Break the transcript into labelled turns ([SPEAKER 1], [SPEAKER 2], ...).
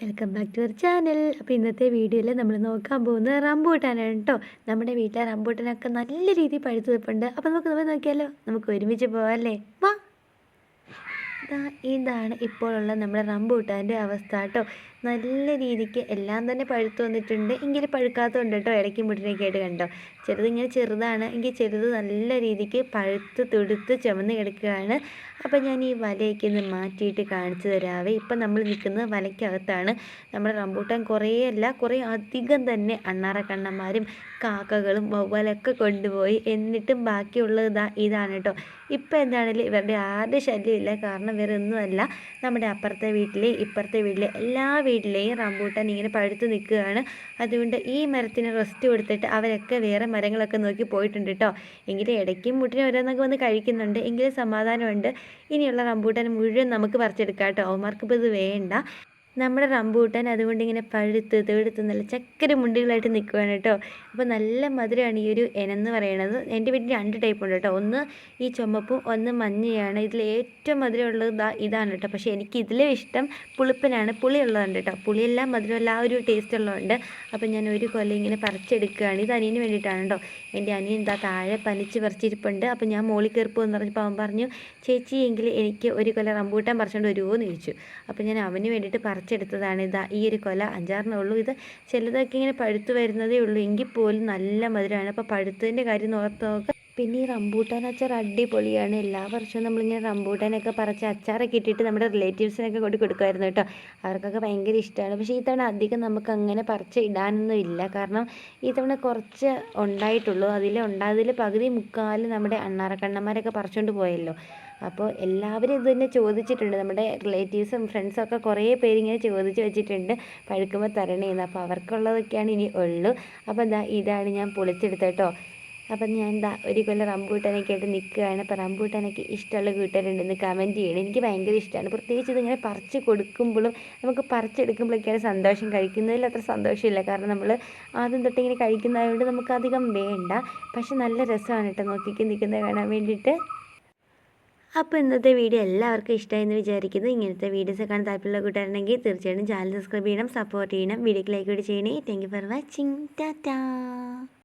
[SPEAKER 1] Welcome back to our channel അപ്പോൾ ഇന്നത്തെ വീഡിയോയിൽ നമ്മൾ നോക്കാൻ പോകുന്നത് റംബൂട്ടാനാണ് കേട്ടോ. നമ്മുടെ വീട്ടിലെ റംബൂട്ടാനൊക്കെ നല്ല രീതിയിൽ പഴുത്തു നിൽപ്പുണ്ട് അപ്പോൾ നമുക്ക് നമ്മൾ നോക്കിയാലോ? നമുക്ക് ഒരുമിച്ച് പോകാം അല്ലേ? വാ. ഇതാ ഇതാണ് ഇപ്പോഴുള്ള നമ്മുടെ റംബൂട്ടാന്റെ അവസ്ഥ കേട്ടോ. നല്ല രീതിക്ക് എല്ലാം തന്നെ പഴുത്ത് വന്നിട്ടുണ്ട്. എങ്കിലും പഴുക്കാത്തതുണ്ട് കേട്ടോ ഇടയ്ക്കും മുട്ടിനൊക്കെ ആയിട്ട് കണ്ടോ. ചെറുത് ഇങ്ങനെ ചെറുതാണ്. എങ്കിൽ ചെറുത് നല്ല രീതിക്ക് പഴുത്ത് തുടുത്ത് ചുമന്ന് കിടക്കുകയാണ്. അപ്പം ഞാൻ ഈ വലയൊക്കെ ഒന്ന് മാറ്റിയിട്ട് കാണിച്ചു തരാവേ. ഇപ്പം നമ്മൾ നിൽക്കുന്നത് വലയ്ക്കകത്താണ്. നമ്മുടെ റംബൂട്ടാൻ കുറേയല്ല കുറേ അധികം തന്നെ അണ്ണാറക്കണ്ണന്മാരും കാക്കകളും വവ്വാലൊക്കെ കൊണ്ടുപോയി. എന്നിട്ടും ബാക്കിയുള്ളത് ഇതാ ഇതാണ് കേട്ടോ. ഇപ്പം എന്താണെങ്കിലും ഇവരുടെ ആരുടെ ശല്യമില്ല കാരണം വേറെ നമ്മുടെ അപ്പുറത്തെ വീട്ടിലെ ഇപ്പുറത്തെ വീട്ടിലെ എല്ലാ വീട്ടിലെയും റംബൂട്ടാൻ ഇങ്ങനെ പഴുത്ത് നിൽക്കുകയാണ്. അതുകൊണ്ട് ഈ മരത്തിന് റെസ്റ്റ് കൊടുത്തിട്ട് അവരൊക്കെ വേറെ മരങ്ങളൊക്കെ നോക്കി പോയിട്ടുണ്ട് കേട്ടോ എങ്കിലും ഇടയ്ക്കും മുട്ടിനും ഓരോന്നൊക്കെ വന്ന് കഴിക്കുന്നുണ്ട്. എങ്കിലും സമാധാനമുണ്ട്. ഇനിയുള്ള റംബൂട്ടാൻ മുഴുവൻ നമുക്ക് പറിച്ചെടുക്കാം കേട്ടോ അവന്മാർക്കിപ്പോൾ ഇത് വേണ്ട. നമ്മുടെ റംബൂട്ടാൻ അതുകൊണ്ട് ഇങ്ങനെ പഴുത്ത് തെടുത്ത് നല്ല ചക്കര മുണ്ടികളായിട്ട് നിൽക്കുകയാണ് കേട്ടോ. അപ്പോൾ നല്ല മധുരമാണ് ഈ ഒരു എനെന്ന് പറയണത് എന്റെ വീട്ടിൽ രണ്ട് ടൈപ്പ് ഉണ്ട് കേട്ടോ. ഒന്ന് ഈ ചുമപ്പും ഒന്ന് മഞ്ഞയാണ്. ഇതിൽ ഏറ്റവും മധുരമുള്ളത് ഇതാ ഇതാണ് കേട്ടോ. പക്ഷേ എനിക്ക് ഇതിലും ഇഷ്ടം പുളിപ്പനാണ്. പുളിയുള്ളതുണ്ട് കേട്ടോ. പുളിയെല്ലാം മധുരമല്ല ആ ഒരു ടേസ്റ്റ് ഉള്ളതുണ്ട്. അപ്പോൾ ഞാൻ ഒരു കൊല്ലം ഇങ്ങനെ പറിച്ചെടുക്കുകയാണ്. ഇത് അനിയന് വേണ്ടിയിട്ടാണ് കേട്ടോ. എന്റെ അനിയൻ എന്താ താഴെ പനിച്ച് പറിച്ചിരിപ്പുണ്ട്. അപ്പോൾ ഞാൻ മോളി കയറിപ്പോ എന്ന് പറഞ്ഞപ്പോൾ അവൻ പറഞ്ഞു ചേച്ചി എങ്കിൽ എനിക്ക് ഒരു കൊല്ലം റംബൂട്ടാൻ പറിച്ചുകൊണ്ട് വരുമോ എന്ന് ചോദിച്ചു. അപ്പോൾ ഞാൻ അവന് വേണ്ടിയിട്ട് പറിച്ചെടുത്തതാണ്. ഇതാ ഈ ഒരു കൊല അഞ്ചാറിനേ ഉള്ളൂ. ഇത് ചിലതൊക്കെ ഇങ്ങനെ പഴുത്ത് വരുന്നതേ ഉള്ളൂ. എങ്കിൽ പോലും നല്ല മധുരമാണ്. അപ്പോൾ പഴുത്തതിന്റെ കാര്യം ഓർത്ത് നോക്കുക പിന്നെ ഈ റംബൂട്ടാൻ അച്ചാർ അടിപൊളിയാണ്. എല്ലാ വർഷവും നമ്മളിങ്ങനെ റംബൂട്ടാനൊക്കെ പറിച്ച് അച്ചാറൊക്കെ ഇട്ടിട്ട് നമ്മുടെ റിലേറ്റീവ്സിനൊക്കെ കൊണ്ട് കൊടുക്കുമായിരുന്നു കേട്ടോ. അവർക്കൊക്കെ ഭയങ്കര ഇഷ്ടമാണ്. പക്ഷേ ഈ തവണ അധികം നമുക്ക് അങ്ങനെ പറിച്ച് ഇടാനൊന്നും ഇല്ല. കാരണം ഈ തവണ കുറച്ച് ഉണ്ടായിട്ടുള്ളൂ. അതിൽ ഉണ്ടായതിൽ പകുതി മുക്കാൽ നമ്മുടെ അണ്ണാറക്കണ്ണന്മാരൊക്കെ പറിച്ചുകൊണ്ട് പോയല്ലോ. അപ്പോൾ എല്ലാവരും ഇത് തന്നെ ചോദിച്ചിട്ടുണ്ട്. നമ്മുടെ റിലേറ്റീവ്സും ഫ്രണ്ട്സും ഒക്കെ കുറേ പേര് ഇങ്ങനെ ചോദിച്ച് വെച്ചിട്ടുണ്ട്. പഴുക്കുമ്പോൾ തരണേന്ന്. അപ്പോൾ അവർക്കുള്ളതൊക്കെയാണ് ഇനി ഉള്ളൂ. അപ്പോൾ എന്താ ഇതാണ് ഞാൻ പൊളിച്ചെടുത്തത് കേട്ടോ. അപ്പം ഞാൻ എന്താ ഒരു കൊല്ലം റംബൂട്ടാനൊക്കെ ആയിട്ട് നിൽക്കുകയാണ്. അപ്പോൾ റംബൂട്ടാനൊക്കെ ഇഷ്ടമുള്ള കൂട്ടുകാരുണ്ടെന്ന് കമന്റ് ചെയ്യണം. എനിക്ക് ഭയങ്കര ഇഷ്ടമാണ്. പ്രത്യേകിച്ച് ഇതിങ്ങനെ പറിച്ച് കൊടുക്കുമ്പോഴും നമുക്ക് പറിച്ചെടുക്കുമ്പോഴൊക്കെയാണ് സന്തോഷം കഴിക്കുന്നതിൽ അത്ര സന്തോഷമില്ല. കാരണം നമ്മൾ ആദ്യം തൊട്ട് ഇങ്ങനെ കഴിക്കുന്നതായതുകൊണ്ട് നമുക്കധികം വേണ്ട. പക്ഷെ നല്ല രസമാണ് കേട്ടോ നോക്കിക്ക് നിൽക്കുന്നത് കാണാൻ വേണ്ടിയിട്ട്. അപ്പോൾ ഇന്നത്തെ വീഡിയോ എല്ലാവർക്കും ഇഷ്ടമായെന്ന് വിചാരിക്കുന്നു. ഇങ്ങനത്തെ വീഡിയോസ് കാണാൻ താല്പര്യമുള്ള കൂട്ടുകാരുണ്ടെങ്കിൽ തീർച്ചയായിട്ടും ചാനൽ സബ്സ്ക്രൈബ് ചെയ്യണം സപ്പോർട്ട് ചെയ്യണം വീഡിയോക്ക് ലൈക്ക് കൂടി ചെയ്യണേ. Thank you for watching tata